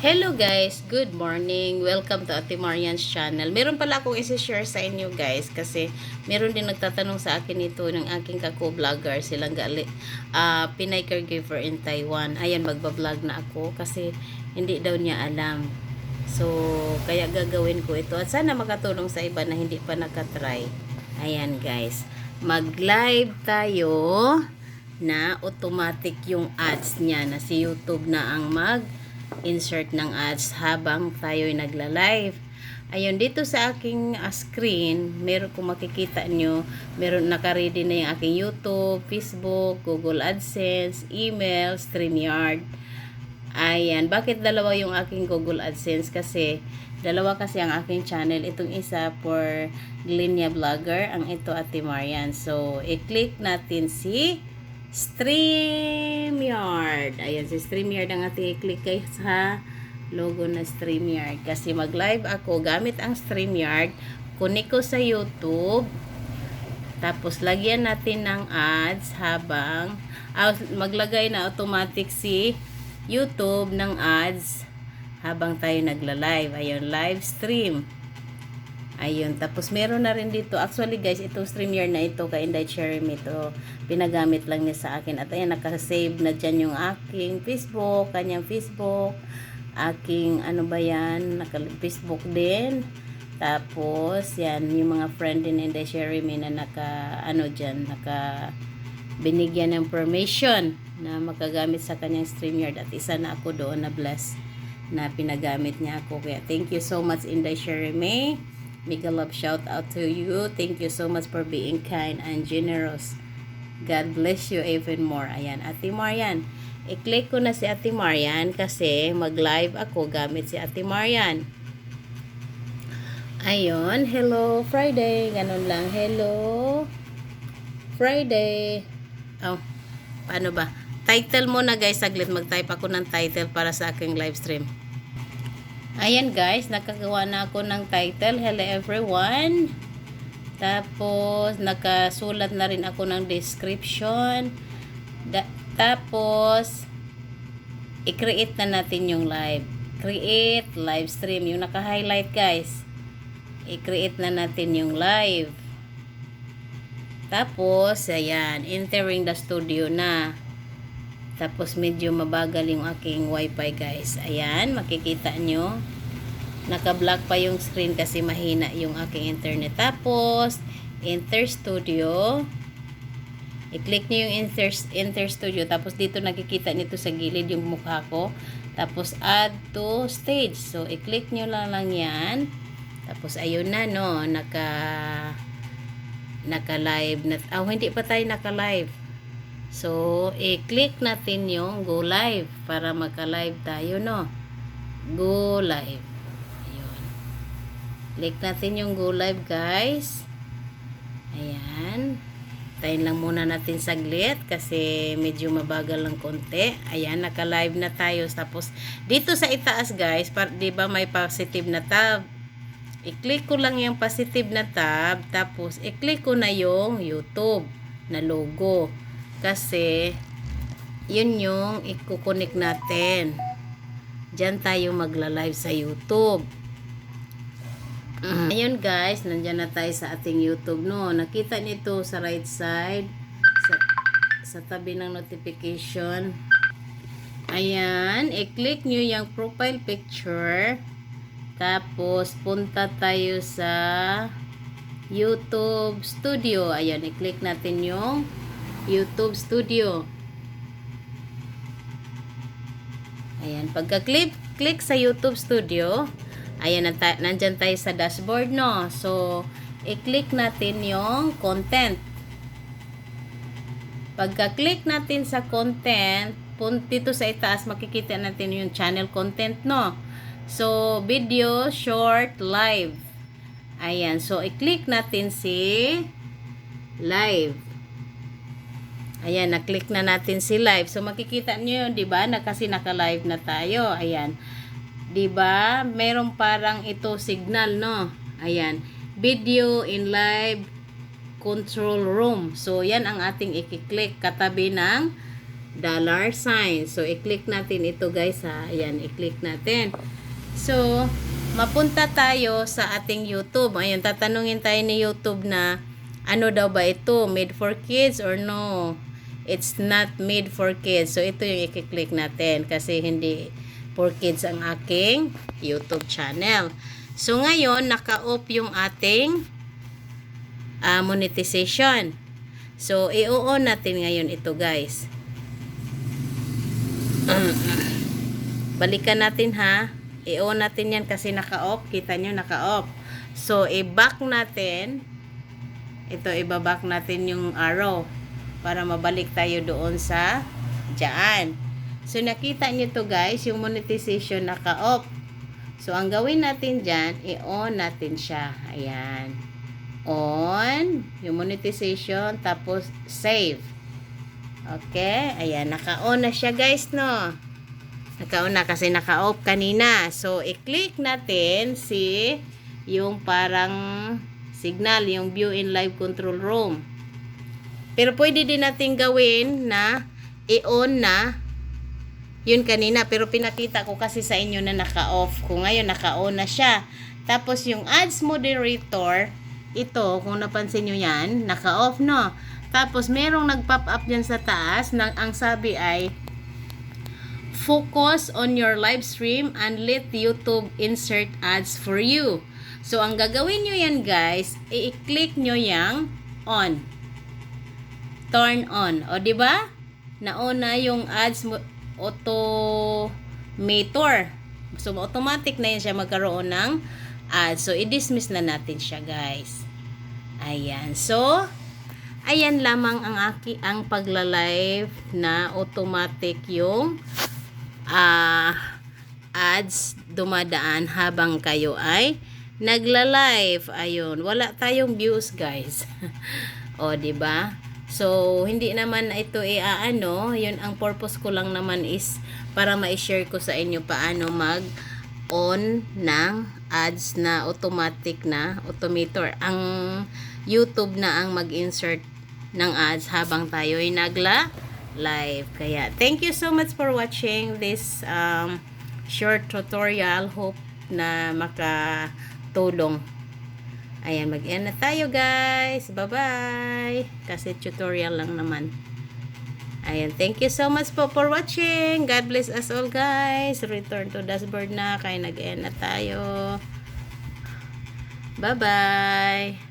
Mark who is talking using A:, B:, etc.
A: Hello guys, good morning. Welcome to Ate Marian's channel. Meron pala akong isi-share sa inyo guys kasi meron din nagtatanong sa akin ito ng aking kako-vlogger silang gali ah Pinay caregiver in Taiwan. Ayan magba-vlog na ako kasi hindi daw niya alam. So, kaya gagawin ko ito at sana makatulong sa iba na hindi pa nakatry. Ayan guys, mag-live tayo na automatic yung ads niya na si YouTube na ang mag insert ng ads habang tayo'y nagla-live. Ayun, dito sa aking uh, screen, meron kung makikita nyo, meron nakaready na yung aking YouTube, Facebook, Google AdSense, email, StreamYard. Ayan, bakit dalawa yung aking Google AdSense? Kasi, dalawa kasi ang aking channel. Itong isa for Linya Vlogger, ang ito Ate Marian. So, i-click natin si StreamYard. Ayan, si StreamYard ang ating i-click kay sa logo na StreamYard. Kasi mag-live ako gamit ang StreamYard. Kunik ko sa YouTube. Tapos, lagyan natin ng ads habang ah, maglagay na automatic si YouTube ng ads habang tayo nagla-live. Ayun, live stream. Ayun, tapos meron na rin dito. Actually guys, itong StreamYard na ito, kay Inday Cherry ito, pinagamit lang niya sa akin. At ayan, nakasave na dyan yung aking Facebook, kanyang Facebook, aking ano ba yan, naka Facebook din. Tapos, yan, yung mga friend din Inday Cherry na naka, ano dyan, naka binigyan ng permission na makagamit sa kanyang StreamYard at isa na ako doon na bless na pinagamit niya ako. Kaya thank you so much Inday Sherry May. Mega love shout out to you. Thank you so much for being kind and generous. God bless you even more. Ayan, Ate Marian. I-click ko na si Ate Marian kasi mag-live ako gamit si Ate Marian. Ayun, hello Friday. Ganun lang, hello Friday. Oh, paano ba? Title muna guys, saglit mag-type ako ng title para sa aking live stream. Ayan guys, nakagawa na ako ng title. Hello everyone. Tapos, nakasulat na rin ako ng description. Da- tapos, i-create na natin yung live. Create, live stream. Yung naka-highlight guys. I-create na natin yung live. Tapos, ayan, entering the studio na. Tapos, medyo mabagal yung aking wifi guys. Ayan, makikita nyo. Naka-block pa yung screen kasi mahina yung aking internet. Tapos, enter studio. I-click nyo yung enter, enter studio. Tapos, dito nakikita nito sa gilid yung mukha ko. Tapos, add to stage. So, i-click nyo lang lang yan. Tapos, ayun na, no. Naka naka-live na oh, hindi pa tayo naka-live so i-click natin yung go live para maka-live tayo no? Go live. Ayun. Click natin yung go live guys. Ayan. Tayin lang muna natin saglit kasi medyo mabagal ng konti. Ayan naka-live na tayo. Tapos dito sa itaas guys di ba may positive na tab? I-click ko lang yung positive na tab, tapos i-click ko na yung YouTube na logo. Kasi, yun yung i-connect natin. Diyan tayo magla-live sa YouTube. Mm. Ayun guys, nandyan na tayo sa ating YouTube. No, nakita nito sa right side, sa, sa tabi ng notification. Ayan, i-click nyo yung profile picture. Tapos, punta tayo sa YouTube Studio. Ayan, i-click natin yung YouTube Studio. Ayan, pagka-click click sa YouTube Studio, ayan, nandyan tayo sa dashboard, no? So, i-click natin yung content. Pagka-click natin sa content, dito sa itaas, makikita natin yung channel content, no? So, video, short, live. Ayan. So, i-click natin si live. Ayan, na-click na natin si live. So, makikita nyo yun, di ba? Na kasi naka-live na tayo. Ayan. Di ba? Meron parang ito signal, no? Ayan. Video in live control room. So, yan ang ating i-click katabi ng dollar sign. So, i-click natin ito guys ha. Ayan, i-click natin. So, mapunta tayo sa ating YouTube. Ayun, tatanungin tayo ni YouTube na ano daw ba ito? Made for kids or no? It's not made for kids. So, ito yung i-click natin kasi hindi for kids ang aking YouTube channel. So, ngayon, naka-off yung ating ah, monetization. So, i-on natin ngayon ito guys. Balikan natin ha. I-on natin yan kasi naka-off. Kita nyo naka-off. So, i-back natin. Ito, i-back natin yung arrow. Para mabalik tayo doon sa dyan. So, nakita nyo to guys. Yung monetization naka-off. So, ang gawin natin dyan, i-on natin siya. Ayan. On. Yung monetization. Tapos, save. Okay. Ayan. Naka-on na siya guys, no? Naka-on na kasi naka-off kanina. So, i-click natin si yung parang signal, yung view in live control room. Pero pwede din natin gawin na i-on na yun kanina. Pero pinakita ko kasi sa inyo na naka-off. Kung ngayon naka-on na siya. Tapos yung ads moderator, ito, kung napansin nyo yan, naka-off no. Tapos merong nag-pop up dyan sa taas na ang sabi ay focus on your live stream and let YouTube insert ads for you. So, ang gagawin nyo yan guys, i-click nyo yung on. Turn on. O, ba? Nauna yung ads automator. So, automatic na yan siya magkaroon ng ads. So, i-dismiss na natin siya guys. Ayan. So, ayan lamang ang aki ang pagla-live na automatic yung ah ads dumadaan habang kayo ay nagla-live. Ayun, wala tayong views, guys. o, 'di ba? So, hindi naman ito iaano, 'yun ang purpose ko lang naman is para ma-share ko sa inyo paano mag on ng ads na automatic na automator. Ang YouTube na ang mag-insert ng ads habang tayo ay nagla live. Kaya, thank you so much for watching this um, short tutorial. Hope na makatulong. Ayan, mag-end na tayo guys. Bye-bye. Kasi tutorial lang naman. Ayan, thank you so much po for watching. God bless us all guys. Return to dashboard na. Kaya nag-end na tayo. Bye-bye.